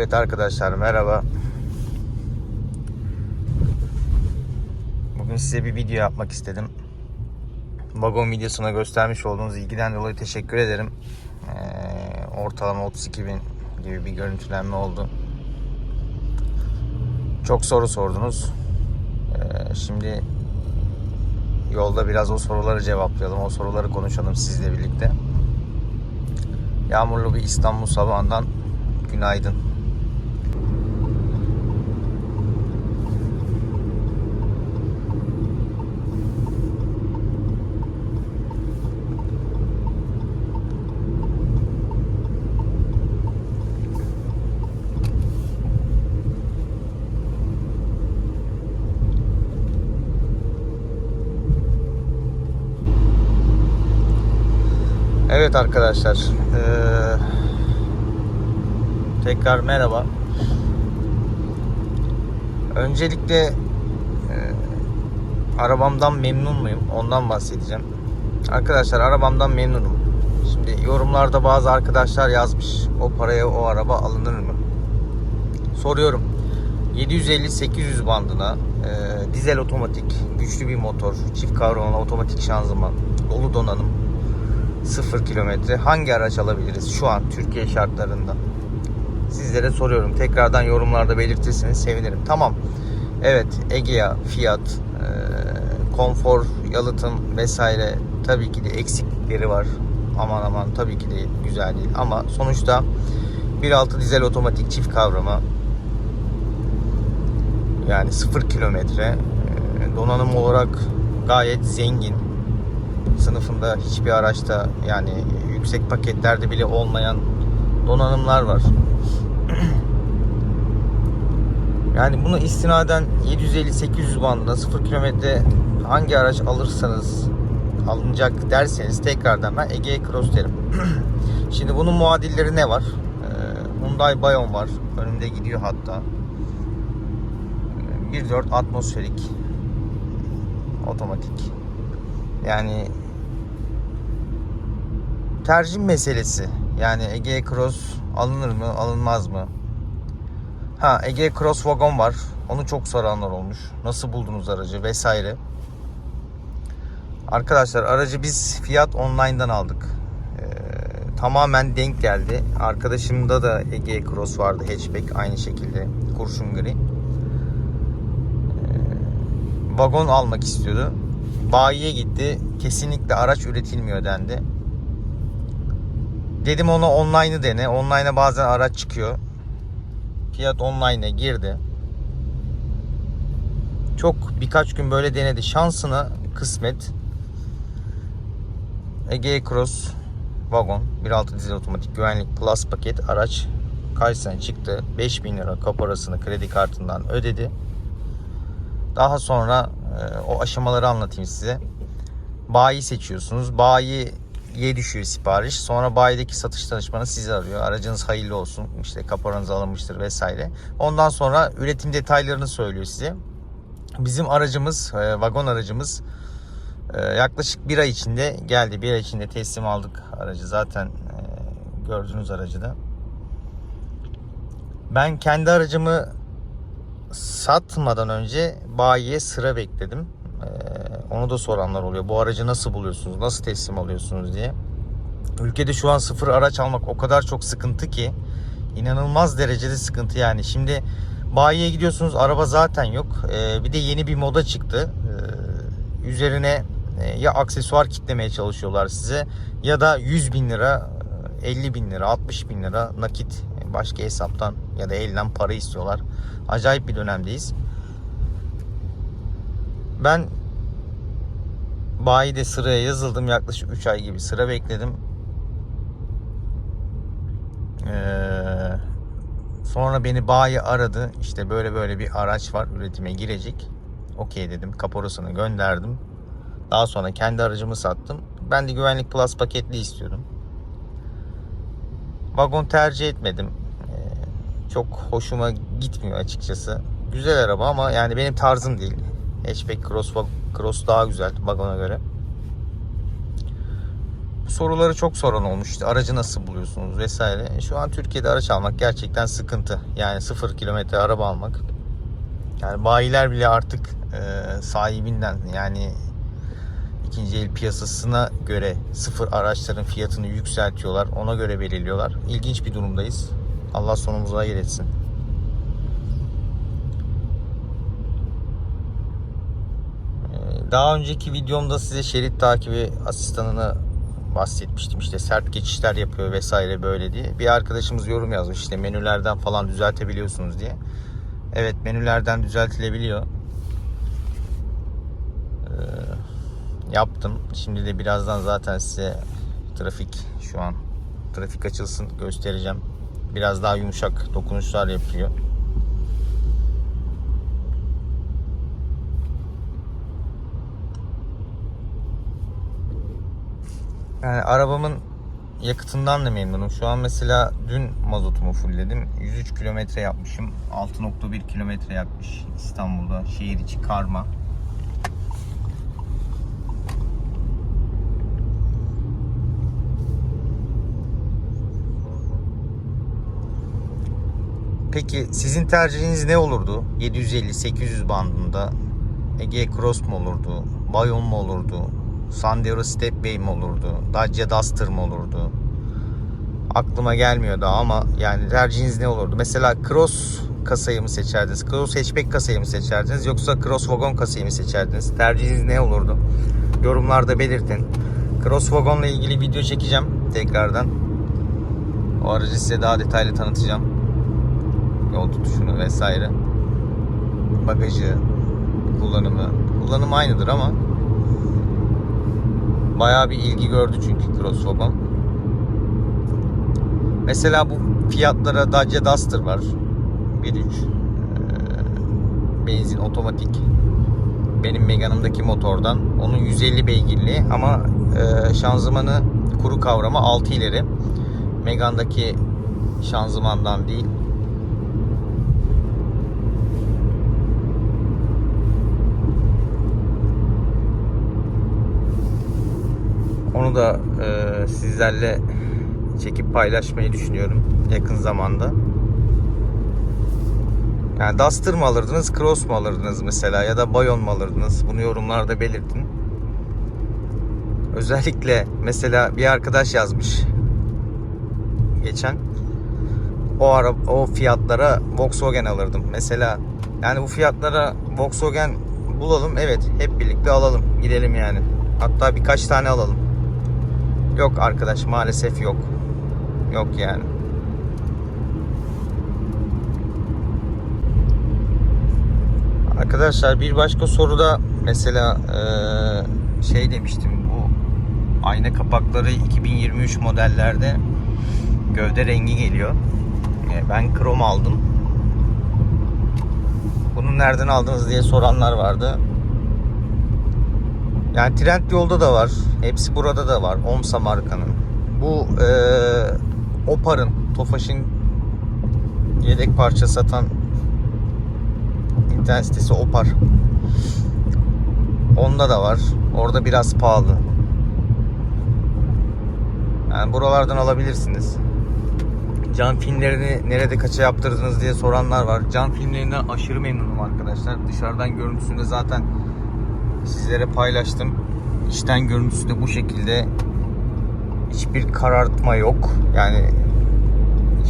Evet arkadaşlar merhaba. Bugün size bir video yapmak istedim. Vagon videosuna göstermiş olduğunuz ilgiden dolayı teşekkür ederim. Ee, ortalama 32 bin gibi bir görüntülenme oldu. Çok soru sordunuz. Ee, şimdi yolda biraz o soruları cevaplayalım. O soruları konuşalım sizle birlikte. Yağmurlu bir İstanbul sabahından günaydın. Evet arkadaşlar. eee, tekrar merhaba. Öncelikle eee, arabamdan memnun muyum? Ondan bahsedeceğim. Arkadaşlar arabamdan memnunum. Şimdi yorumlarda bazı arkadaşlar yazmış. O paraya o araba alınır mı? Soruyorum. 750-800 bandına eee, dizel otomatik, güçlü bir motor, çift kavramalı otomatik şanzıman, dolu donanım, 0 kilometre hangi araç alabiliriz şu an Türkiye şartlarında? Sizlere soruyorum. Tekrardan yorumlarda belirtirseniz sevinirim. Tamam. Evet Egea, Fiat, e, konfor, yalıtım vesaire tabii ki de eksiklikleri var. Aman aman tabii ki de güzel değil. Ama sonuçta 1.6 dizel otomatik çift kavrama yani 0 kilometre donanım olarak gayet zengin sınıfında hiçbir araçta yani yüksek paketlerde bile olmayan donanımlar var. yani bunu istinaden 750-800 bandında 0 kilometre hangi araç alırsanız alınacak derseniz tekrardan ben Ege Cross derim. Şimdi bunun muadilleri ne var? Ee, Hyundai Bayon var. Önümde gidiyor hatta. Ee, 1.4 atmosferik otomatik. Yani tercih meselesi. Yani Ege Cross alınır mı, alınmaz mı? Ha Ege Cross Wagon var. Onu çok soranlar olmuş. Nasıl buldunuz aracı vesaire. Arkadaşlar aracı biz Fiat Online'dan aldık. Ee, tamamen denk geldi. Arkadaşımda da Ege Cross vardı hatchback aynı şekilde kurşun gri. Ee, vagon almak istiyordu. Bayiye gitti. Kesinlikle araç üretilmiyor dendi. Dedim ona online'ı dene. Online'a bazen araç çıkıyor. Fiyat online'a girdi. Çok birkaç gün böyle denedi. Şansına kısmet. Ege Cross Wagon 1.6 dizel otomatik güvenlik plus paket araç karşısına çıktı. 5000 lira kaporasını kredi kartından ödedi. Daha sonra e, o aşamaları anlatayım size. Bayi seçiyorsunuz. Bayi ye düşüyor sipariş. Sonra bayideki satış danışmanı sizi arıyor. Aracınız hayırlı olsun. İşte kaporanız alınmıştır vesaire. Ondan sonra üretim detaylarını söylüyor size. Bizim aracımız, e, vagon aracımız e, yaklaşık bir ay içinde geldi. Bir ay içinde teslim aldık aracı. Zaten e, gördüğünüz aracı da. Ben kendi aracımı satmadan önce bayiye sıra bekledim. Ee, onu da soranlar oluyor. Bu aracı nasıl buluyorsunuz? Nasıl teslim alıyorsunuz diye. Ülkede şu an sıfır araç almak o kadar çok sıkıntı ki inanılmaz derecede sıkıntı yani. Şimdi bayiye gidiyorsunuz araba zaten yok. Ee, bir de yeni bir moda çıktı. Ee, üzerine e, ya aksesuar kitlemeye çalışıyorlar size ya da 100 bin lira 50 bin lira 60 bin lira nakit başka hesaptan ya da elden para istiyorlar. Acayip bir dönemdeyiz. Ben bayide sıraya yazıldım. Yaklaşık 3 ay gibi sıra bekledim. Ee, sonra beni bayi aradı. İşte böyle böyle bir araç var üretime girecek. Okey dedim. Kaporasını gönderdim. Daha sonra kendi aracımı sattım. Ben de güvenlik plus paketli istiyordum. Vagon tercih etmedim. Ee, çok hoşuma gitmiyor açıkçası. Güzel araba ama yani benim tarzım değil. Hatchback Cross, Cross daha güzel vagona göre. soruları çok soran olmuş. İşte aracı nasıl buluyorsunuz vesaire. Şu an Türkiye'de araç almak gerçekten sıkıntı. Yani sıfır kilometre araba almak. Yani bayiler bile artık e, sahibinden yani ikinci el piyasasına göre sıfır araçların fiyatını yükseltiyorlar. Ona göre belirliyorlar. İlginç bir durumdayız. Allah sonumuzu hayır etsin. Daha önceki videomda size şerit takibi asistanını bahsetmiştim. İşte sert geçişler yapıyor vesaire böyle diye. Bir arkadaşımız yorum yazmış işte menülerden falan düzeltebiliyorsunuz diye. Evet menülerden düzeltilebiliyor. Ee, yaptım. Şimdi de birazdan zaten size trafik şu an trafik açılsın göstereceğim. Biraz daha yumuşak dokunuşlar yapıyor. Yani arabamın yakıtından da memnunum. Şu an mesela dün mazotumu fullledim. 103 kilometre yapmışım. 6.1 kilometre yakmış İstanbul'da. Şehir içi karma. Peki sizin tercihiniz ne olurdu? 750-800 bandında Ege Cross mu olurdu? Bayon mu olurdu? Sandero Stepway mi olurdu? Dacia Duster mı olurdu? Aklıma gelmiyor daha ama yani tercihiniz ne olurdu? Mesela Cross kasayı mı seçerdiniz? Cross hatchback kasayı mı seçerdiniz? Yoksa Cross wagon kasayı mı seçerdiniz? Tercihiniz ne olurdu? Yorumlarda belirtin. Cross wagonla ilgili video çekeceğim tekrardan. O aracı size daha detaylı tanıtacağım. Yol tutuşunu vesaire. Bagajı, kullanımı. Kullanım aynıdır ama bayağı bir ilgi gördü çünkü Crosswagon. Mesela bu fiyatlara Dacia Duster var. 1.3 ee, benzin otomatik. Benim Megane'ımdaki motordan. Onun 150 beygirli ama e, şanzımanı kuru kavrama 6 ileri. Megane'daki şanzımandan değil. Onu da e, sizlerle çekip paylaşmayı düşünüyorum yakın zamanda. Yani Duster mı alırdınız, Cross mu alırdınız mesela ya da Bayon mu alırdınız? Bunu yorumlarda belirtin. Özellikle mesela bir arkadaş yazmış geçen. O ara o fiyatlara Volkswagen alırdım. Mesela yani bu fiyatlara Volkswagen bulalım. Evet, hep birlikte alalım. Gidelim yani. Hatta birkaç tane alalım. Yok arkadaş maalesef yok. Yok yani. Arkadaşlar bir başka soruda mesela şey demiştim bu ayna kapakları 2023 modellerde gövde rengi geliyor. E, Ben krom aldım. Bunu nereden aldınız diye soranlar vardı. Yani Trend yolda da var. Hepsi burada da var. Omsa markanın. Bu e, Opar'ın, Tofaş'ın yedek parça satan internet sitesi Opar. Onda da var. Orada biraz pahalı. Yani buralardan alabilirsiniz. Cam filmlerini nerede kaça yaptırdınız diye soranlar var. Cam filmlerinden aşırı memnunum arkadaşlar. Dışarıdan görüntüsünde zaten sizlere paylaştım. İçten görüntüsü de bu şekilde. Hiçbir karartma yok. Yani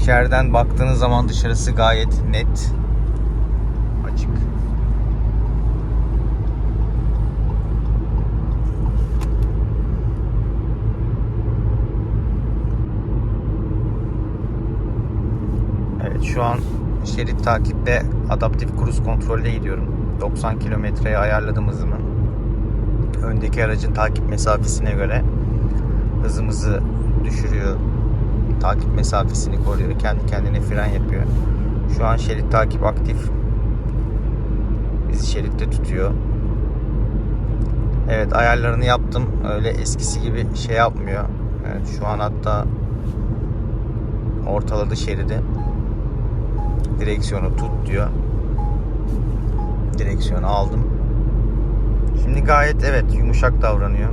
içeriden baktığınız zaman dışarısı gayet net. Açık. Evet şu an şerit takiple adaptif kruz kontrolde gidiyorum. 90 kilometreye ayarladım hızımı. Öndeki aracın takip mesafesine göre hızımızı düşürüyor. Takip mesafesini koruyor. Kendi kendine fren yapıyor. Şu an şerit takip aktif. Bizi şeritte tutuyor. Evet ayarlarını yaptım. Öyle eskisi gibi şey yapmıyor. Evet, şu an hatta ortaladı şeridi. Direksiyonu tut diyor. Direksiyonu aldım. Şimdi gayet evet yumuşak davranıyor.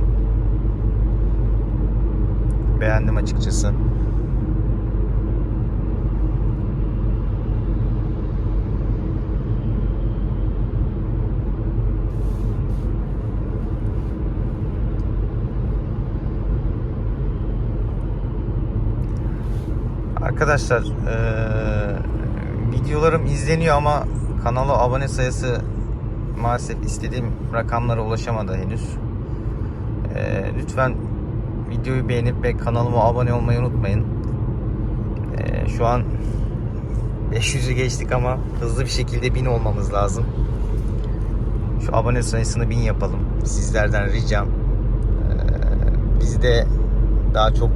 beğendim açıkçası. Arkadaşlar eee, videolarım izleniyor ama kanala abone sayısı maalesef istediğim rakamlara ulaşamadı henüz. Eee, lütfen videoyu beğenip ve kanalıma abone olmayı unutmayın. Eee, şu an 500'ü geçtik ama hızlı bir şekilde 1000 olmamız lazım. Şu abone sayısını 1000 yapalım. Sizlerden ricam. Eee, biz de daha çok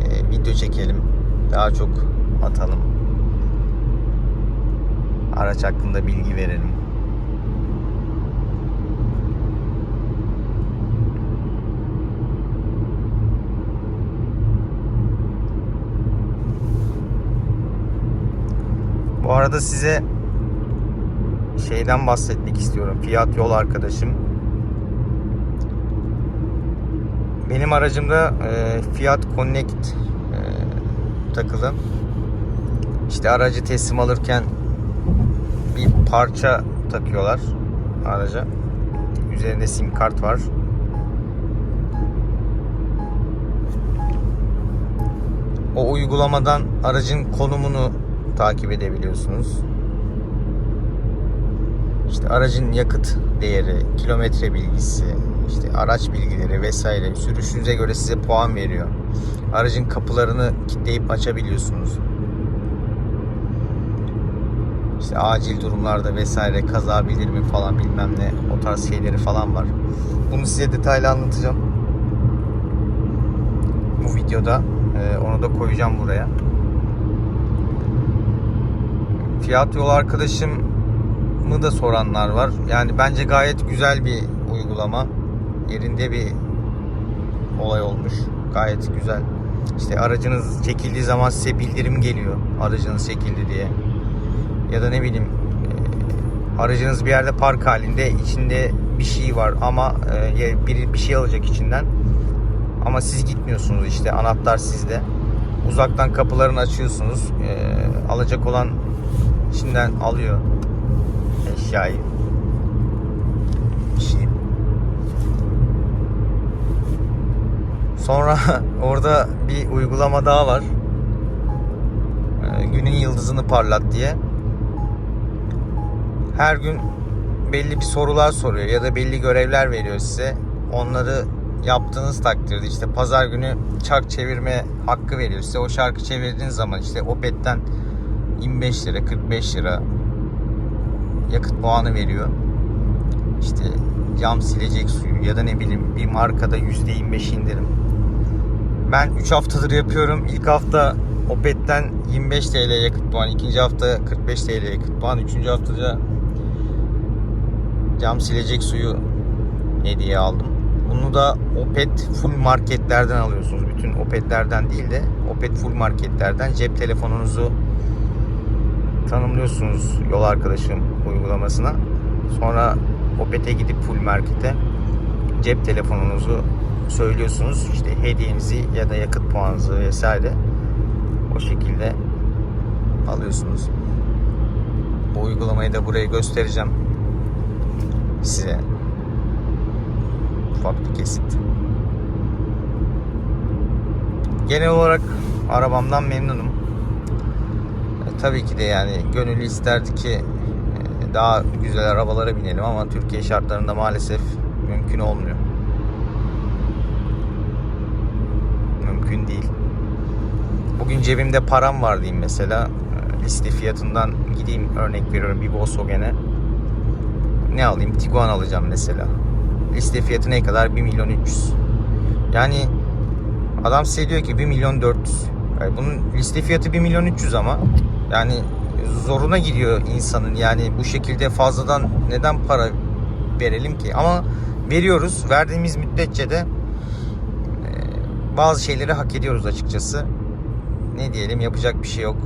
eee, video çekelim. Daha çok atalım. Araç hakkında bilgi verelim. Bu arada size şeyden bahsetmek istiyorum. Fiat yol arkadaşım. Benim aracımda e, Fiat Connect e, takılı. İşte aracı teslim alırken bir parça takıyorlar araca. Üzerinde sim kart var. O uygulamadan aracın konumunu takip edebiliyorsunuz. İşte aracın yakıt değeri, kilometre bilgisi, işte araç bilgileri vesaire sürüşünüze göre size puan veriyor. Aracın kapılarını kilitleyip açabiliyorsunuz. İşte acil durumlarda vesaire kaza bildirimi falan bilmem ne o tarz şeyleri falan var. Bunu size detaylı anlatacağım. Bu videoda Ee, onu da koyacağım buraya. Fiyat yol arkadaşımı da soranlar var. Yani bence gayet güzel bir uygulama. Yerinde bir olay olmuş. Gayet güzel. İşte aracınız çekildiği zaman size bildirim geliyor. Aracınız çekildi diye. Ya da ne bileyim e, aracınız bir yerde park halinde içinde bir şey var ama e, biri bir şey alacak içinden. Ama siz gitmiyorsunuz işte anahtar sizde. Uzaktan kapılarını açıyorsunuz. E, alacak olan içinden alıyor eşyayı. Şey. Sonra orada bir uygulama daha var. E, günün yıldızını parlat diye. Her gün belli bir sorular soruyor ya da belli görevler veriyor size. Onları yaptığınız takdirde işte pazar günü çark çevirme hakkı veriyor size. O şarkı çevirdiğiniz zaman işte Opet'ten 25 lira 45 lira yakıt puanı veriyor. İşte cam silecek suyu ya da ne bileyim bir markada %25 indirim. Ben 3 haftadır yapıyorum. İlk hafta Opet'ten 25 TL yakıt puanı, ikinci hafta 45 TL yakıt puanı, üçüncü haftada cam silecek suyu hediye aldım. Bunu da Opet full marketlerden alıyorsunuz. Bütün Opet'lerden değil de Opet full marketlerden cep telefonunuzu tanımlıyorsunuz yol arkadaşım uygulamasına. Sonra Opet'e gidip full markete cep telefonunuzu söylüyorsunuz. İşte hediyenizi ya da yakıt puanınızı vesaire o şekilde alıyorsunuz. Bu uygulamayı da buraya göstereceğim size ufak bir kesit. Genel olarak arabamdan memnunum. Tabii ki de yani gönüllü isterdi ki e, daha güzel arabalara binelim ama Türkiye şartlarında maalesef mümkün olmuyor. Mümkün değil. Bugün cebimde param var diyeyim mesela. E, Liste fiyatından gideyim örnek veriyorum bir Volkswagen'e. Ne alayım? Tiguan alacağım mesela. Liste fiyatı ne kadar? 1 milyon 300. Yani adam size diyor ki 1 milyon 400. Yani bunun liste fiyatı 1 milyon 300 ama yani zoruna gidiyor insanın. Yani bu şekilde fazladan neden para verelim ki? Ama veriyoruz. Verdiğimiz müddetçe de e, bazı şeyleri hak ediyoruz açıkçası. Ne diyelim yapacak bir şey yok.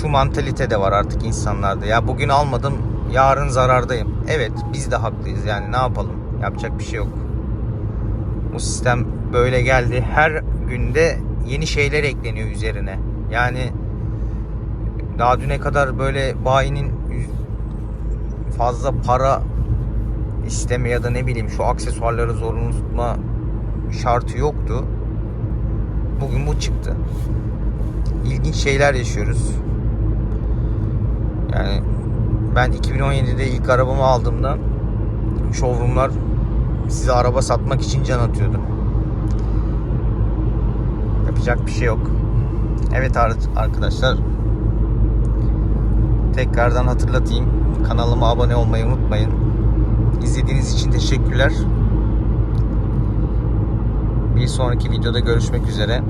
Şu mantalite de var artık insanlarda. Ya bugün almadım yarın zarardayım. Evet biz de haklıyız yani ne yapalım yapacak bir şey yok. Bu sistem böyle geldi. Her günde yeni şeyler ekleniyor üzerine. Yani daha düne kadar böyle bayinin fazla para isteme ya da ne bileyim şu aksesuarları zorunlu tutma şartı yoktu. Bugün bu çıktı. İlginç şeyler yaşıyoruz. Yani ben 2017'de ilk arabamı aldığımda showroomlar size araba satmak için can atıyordu. Yapacak bir şey yok. Evet ar- arkadaşlar. Tekrardan hatırlatayım. Kanalıma abone olmayı unutmayın. İzlediğiniz için teşekkürler. Bir sonraki videoda görüşmek üzere.